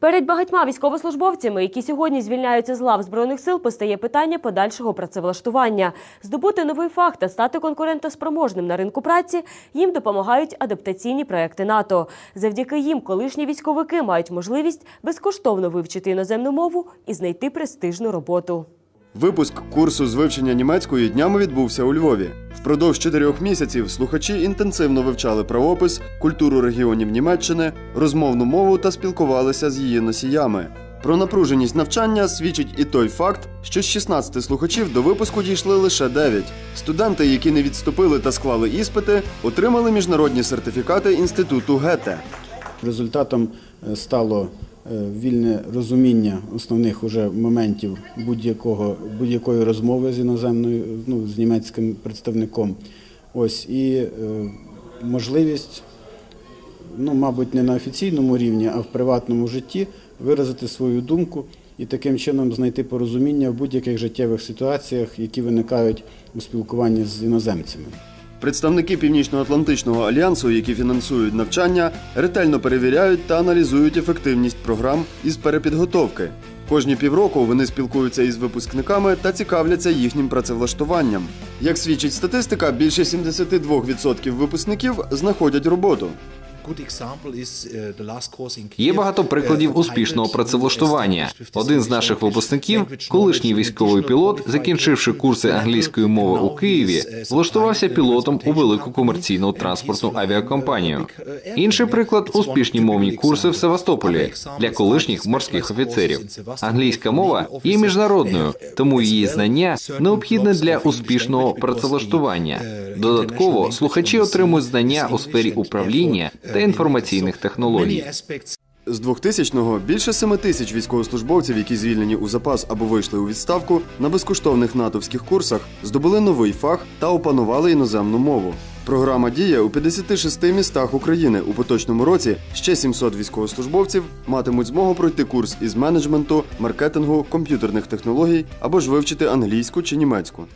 Перед багатьма військовослужбовцями, які сьогодні звільняються з лав збройних сил, постає питання подальшого працевлаштування. Здобути новий фах та стати конкурентоспроможним на ринку праці їм допомагають адаптаційні проекти НАТО. Завдяки їм колишні військовики мають можливість безкоштовно вивчити іноземну мову і знайти престижну роботу. Випуск курсу з вивчення німецької днями відбувся у Львові. Впродовж чотирьох місяців слухачі інтенсивно вивчали правопис, культуру регіонів Німеччини, розмовну мову та спілкувалися з її носіями. Про напруженість навчання свідчить і той факт, що з 16 слухачів до випуску дійшли лише 9. Студенти, які не відступили та склали іспити, отримали міжнародні сертифікати інституту Гете. Результатом е, стало вільне розуміння основних уже моментів будь-якого будь-якої розмови з іноземною, ну з німецьким представником. Ось і е, можливість, ну мабуть, не на офіційному рівні, а в приватному житті виразити свою думку і таким чином знайти порозуміння в будь-яких життєвих ситуаціях, які виникають у спілкуванні з іноземцями. Представники Північно-Атлантичного альянсу, які фінансують навчання, ретельно перевіряють та аналізують ефективність програм із перепідготовки. Кожні півроку вони спілкуються із випускниками та цікавляться їхнім працевлаштуванням. Як свідчить статистика, більше 72% випускників знаходять роботу. Є багато прикладів успішного працевлаштування. Один з наших випускників, колишній військовий пілот, закінчивши курси англійської мови у Києві, влаштувався пілотом у велику комерційну транспортну авіакомпанію. Інший приклад успішні мовні курси в Севастополі для колишніх морських офіцерів. Англійська мова є міжнародною, тому її знання необхідне для успішного працевлаштування. Додатково слухачі отримують знання у сфері управління інформаційних технологій. З 2000-го більше 7 тисяч військовослужбовців, які звільнені у запас або вийшли у відставку, на безкоштовних натовських курсах здобули новий фах та опанували іноземну мову. Програма діє у 56 містах України. У поточному році ще 700 військовослужбовців матимуть змогу пройти курс із менеджменту, маркетингу, комп'ютерних технологій або ж вивчити англійську чи німецьку.